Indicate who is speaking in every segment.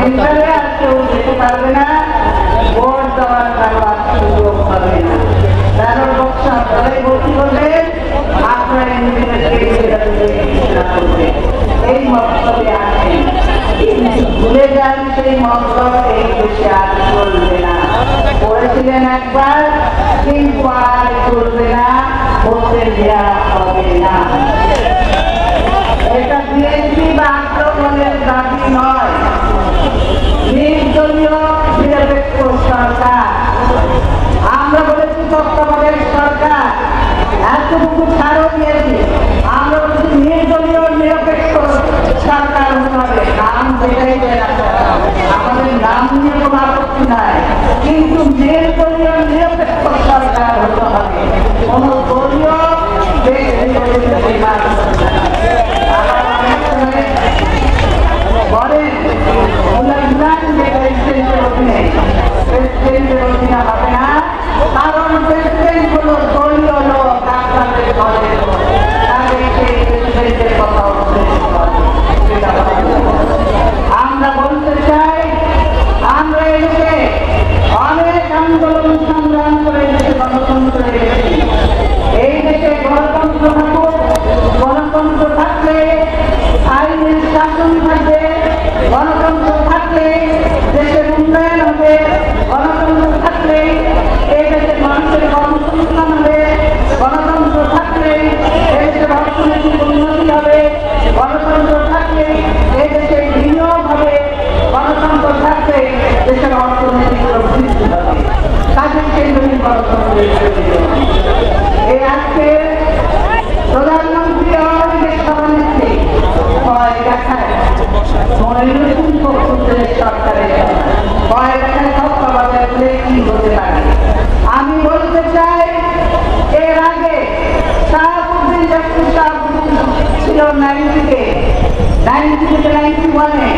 Speaker 1: সেন্টারে আর কেউ যেতে পারবে না ভোট দেওয়ার কারও আর সুযোগ হবে না তেরো বছর ধরে ভর্তি করবেন আপনারা এই মন্তব্যে আছেন কিন্তু ভুলে যান সেই মন্তব্য এই দেশে আর চলবে না করেছিলেন একবার কিন্তু আর চলবে না করতে দেওয়া হবে না এটা বিএনপি বা আক্রমণের দাবি নয় নির্দলীয় নিরপেক্ষ সরকার আমরা বলেছি তত্ত্বাবধায়ক সরকার এতটুকু ছাড়ও দিয়েছি আমরা বলেছি নির্দলীয় নিরপেক্ষ সরকার হতে হবে নাম যেটাই দেয় না কেন, আমাদের নাম নিয়ে কোনো আপত্তি নাই কিন্তু নির্দলীয় নিরপেক্ষ সরকার হতে হবে কোন দলীয় ব্যক্তি নির্বাচন আমার অনেক সময় বলেন উল্লাঘান যে প্রেসিডেন্টের অধীনে প্রেসিডেন্টের অধীনে হবে না কারণ প্রেসিডেন্ট হলো দলীয় লোক আপনাদের দলের লোক তাদের সেই প্রেসিডেন্টের কথা উল্লেখ করে। সেটা হবে না। আমরা বলতে চাই আমরা এদেশে অনেক আন্দোলন সংগ্রাম করে দেশে গণতন্ত্র এনেছি এই দেশে গণতন্ত্র থাকুক গণতন্ত্র থাকলে আইনের শাসন থাকবে গণতন্ত্র থাকলে দেশের উন্নয়ন হবে গণতন্ত্র থাকলে এই দেশের মানুষের কর্মসংস্থান হবে গণতন্ত্র থাকলে এই দেশের অর্থনৈতিক উন্নতি হবে গণতন্ত্র থাকলে এই দেশে বিনিয়োগ হবে গণতন্ত্র থাকলে দেশের অর্থনৈতিক প্রবৃদ্ধি হবে কাজের কেন্দ্রীয় গণতন্ত্রের প্রয়োজন। এই আজকে প্রধানমন্ত্রী আমাদের সভানেত্রী ভয় দেখায় ভয় দেখায় তত্ত্বাবধায়ক হলে কি হতে পারে আমি বলতে চাই, এর আগে শাহাবুদ্দিন শাহাবুদ্দিন ছিল নাইনটিতে। নাইনটি থেকে নাইনটি ওয়ানে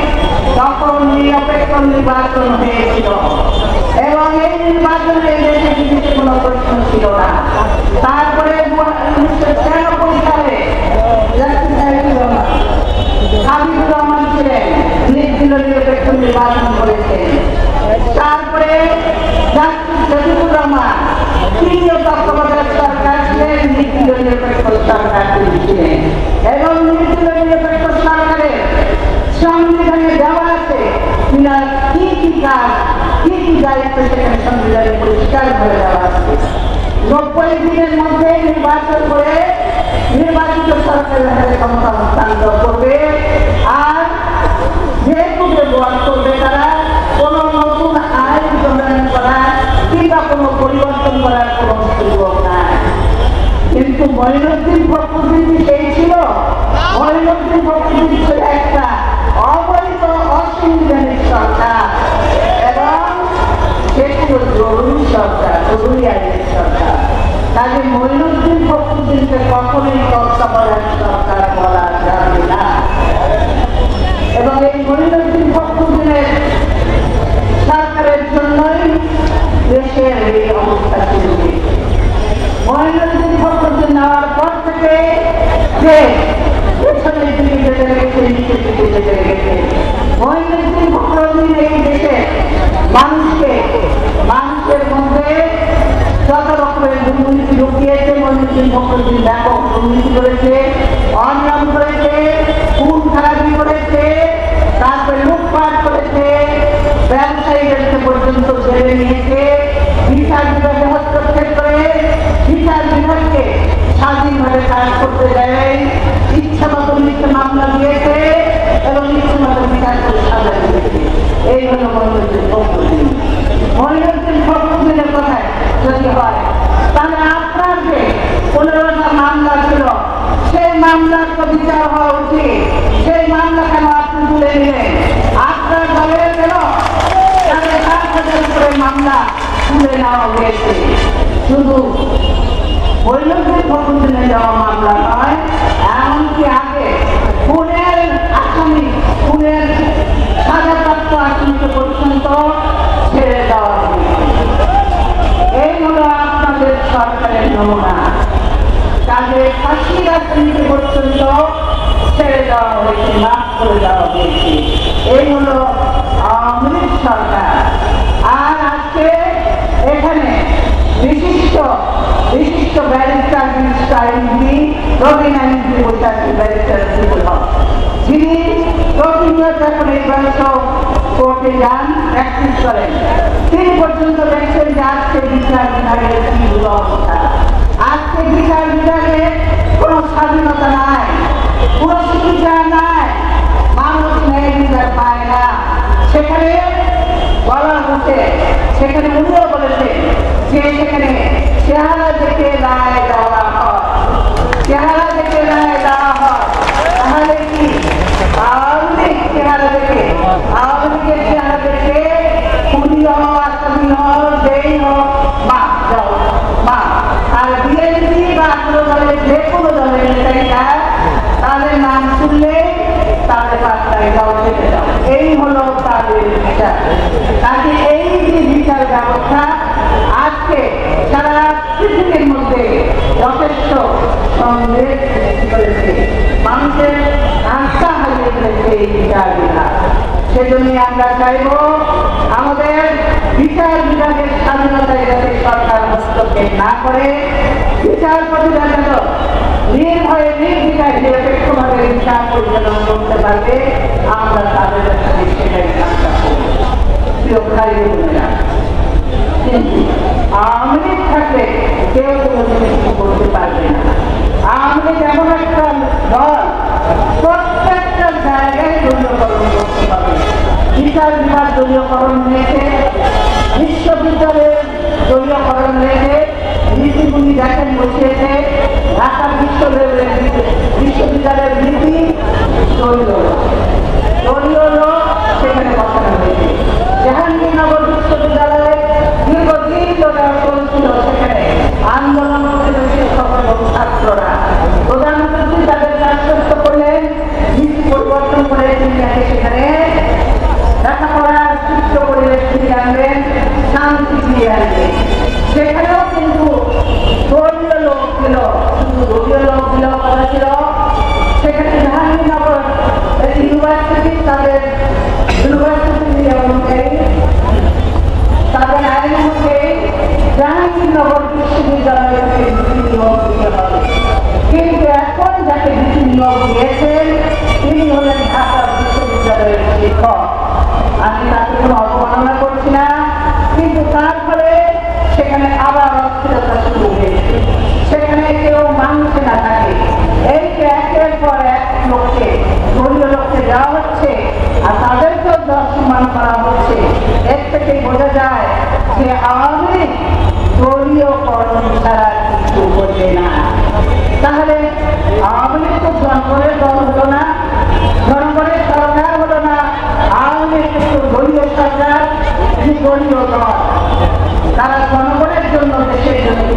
Speaker 1: তখন নিরপেক্ষ নির্বাচন হয়েছিল। এবং এই নির্বাচনে দেশে বিজেপি কোনো প্রশ্ন ছিল না তারপরে উনিশশো ছিয়ানব্বই সালে জাস্টিস হাবিবুর রহমান হাবিবুর রহমান ছিলেন নির্দিল নিরপেক্ষ নির্বাচন করেছেন। তারপরে শফিকুর রহমান, তৃতীয় তত্ত্বাবধায়ক সরকার ছিলেন নির্দিল নিরপেক্ষ সরকার এবং নির্দিল নিরপেক্ষ সরকারের সংবিধানে দেওয়া আছে কি কি কাজ, কি কি দায়িত্ব সেখানে সংবিধানে পরিষ্কার করে দেওয়া আছে। নব্বই দিনের মধ্যে নির্বাচন করে নির্বাচিত সরকারের হাতে ক্ষমতা হস্তান্তর করবে। করবে তারা, কোনো নতুন আইন প্রণয়ন করা কিংবা কোনো পরিবর্তন করার কোনো সুযোগ কিন্তু মহিনুদ্দিন কি সেই ছিল? মহিনুদ্দিন ফখরুদ্দিন ছিল একটা অবৈধ অসাংবিধানিক সরকার এবং সে ছিল জরুরি সরকার জরুরি আইনের সরকার কাজে মহিনুদ্দিন ফখরুদ্দিনকে কখনোই তত্ত্বাবধায়ক সরকার বলা যাবে না এবং এই মহিনুদ্দিন ফখরুদ্দিনের সরকারের জন্যই দেশের এই অবস্থা চলছে মহিনুদ্দিন ফখরুদ্দিন নেওয়ার পর থেকে যে পেছনের দিকে যেতে লেগেছে মানুষকে মানুষের মধ্যে যত রকমের দুর্নীতি ঢুকিয়েছে মহিনুদ্দিন ফখরুদ্দিন ব্যাপক দুর্নীতি করেছে অনিয়ম করেছে খুন খারাপি করেছে তারপরে লুটপাট করেছে ব্যবসায়ীদেরকে পর্যন্ত জেলে নিয়েছে বিচার বিভাগে হস্তক্ষেপ করে বিচার বিভাগকে স্বাধীনভাবে কাজ করতে দেয় ইচ্ছা মতো মিথ্যে মামলা দিয়েছে করে সাজা দিয়েছে। এই হলো মহিলাদের প্রকৃতি মহিলাদের প্রকৃতির কথায়? যদি হয়, তাহলে আপনার যে পনেরোটা মামলা ছিল, সেই মামলার তো বিচার হওয়া উচিত। সেই মামলা কেন আপনি তুলে নিলেন? আপনার দলের কেন? তাহলে সাত হাজার করে মামলা তুলে নেওয়া হয়েছে। শুধু দেওয়া মামলা নয়, এমনকি আগে খুনের আসামি, খুনের সাজাপ্রাপ্ত পর্যন্ত ছেড়ে দেওয়া এই হলো আপনাদের সরকারের নমুনা। তাদের ফাঁসির আসামিকে পর্যন্ত ছেড়ে দেওয়া হয়েছে, মাফ করে দেওয়া হয়েছে। এই হলো প্রতিনিয়ত এই বয়সেও কোর্টে যান প্র্যাকটিস করেন। তিনি পর্যন্ত দেখছেন যে আজকে বিচার বিভাগের কি অবস্থা আজকে বিচার বিভাগে কোনো স্বাধীনতা নাই, কোনো চিকিৎসা নাই। মানুষ ন্যায় বিচার পায় না। সেখানে বলা হচ্ছে সেখানে উনিও বলেছেন যে সেখানে চেহারা দেখে রায় দেওয়া হয় চেহারা দেখে রায় দেওয়া হয় তাহলে কি আওয়ামী লীগ চেহারা দেখে আওয়ামী লীগের চেহারা দেখে খুনি হও আসামি হও যেই হোক মা যাও মা আর বিএনপি বা কোনো দলের যে কোনো দলের নেতাইটা তাদের নাম শুনলে তাদের রাস্তায় যাও যেতে যাও এই হলো তাদের বিচার কাজে এই যে বিচার ব্যবস্থা আজকে পৃথিবীর মধ্যে যথেষ্ট করেছে। মানুষের আস্থা হারিয়ে ফেলেছে এই বিচার বিভাগ। সেজন্য আমরা চাইব আমাদের বিচার বিভাগের স্বাধীনতায় যাতে সরকার হস্তক্ষেপ না করে বিচারপতিরা যেন নির্ভয়ে নির্বিচার নিরপেক্ষভাবে বিচার পরিচালনা করতে পারবে, আমরা তাদের কাছে সেটাই আশা করি। প্রিয় থাকলে কেউ কোনো জিনিস করতে পারবে না আওয়ামী লীগ এমন দল প্রত্যেকটা জায়গায় দলীয়করণ করতে পারবে বিচার বিভাগ দলীয়করণ হয়েছে, বিশ্ববিদ্যালয়ের দলীয়করণ হয়েছে নীতিগুলি দেখেন বসিয়েছে, ঢাকা বিশ্ববিদ্যালয়ের বিশ্ববিদ্যালয়ের নীতি দলীয়। দলীয় লোক সেখানে বসানো হয়েছে। জাহাঙ্গীরনগর বিশ্ববিদ্যালয়ে দীর্ঘদিন ধরে চলছিল সেখানে আন্দোলন করতে সকল ছাত্ররা প্রধানমন্ত্রী তাদের আশ্বস্ত করলেন নীতি পরিবর্তন করে তিনি নাকি সেখানে লেখাপড়ার সুস্থ পরিবেশ ফিরিয়ে আনবেন শান্তি ফিরিয়ে আনবেন সেখানেও কিন্তু ধর্মীয় লোক ছিল শুধু ধর্মীয় লোক ছিল কথা ছিল সেখানে জাহাঙ্গীরনগর ইউনিভার্সিটি তাদের ইউনিভার্সিটি অনুযায়ী তাদের আইন অনুযায়ী নিয়োগ দিতে কিন্তু এখন যাকে নিয়োগ দিয়েছেন, তিনি হলেন ঢাকা বিশ্ববিদ্যালয়ের শিক্ষক আমি তাকে কোনো অবমাননা করছি না কিন্তু তারপরে সেখানে আবার অস্থিরতা শুরু হয়েছে সেখানে কেউ মানুষে না থাকে এই যে একের পর এক লোককে দলীয় লোককে দেওয়া হচ্ছে আর তাদেরকেও দর্শমান করা হচ্ছে। এর থেকে বোঝা যায় যে আওয়ামী লীগ দলীয়করণ ছাড়া কিছু করবে না। তাহলে আওয়ামী লীগ তো জনগণের দল হলো না, জনগণের সরকার হলো না, আওয়ামী লীগ কিন্তু দলীয় সরকার দলীয় দল। তারা জনগণের জন্য দেশের জন্য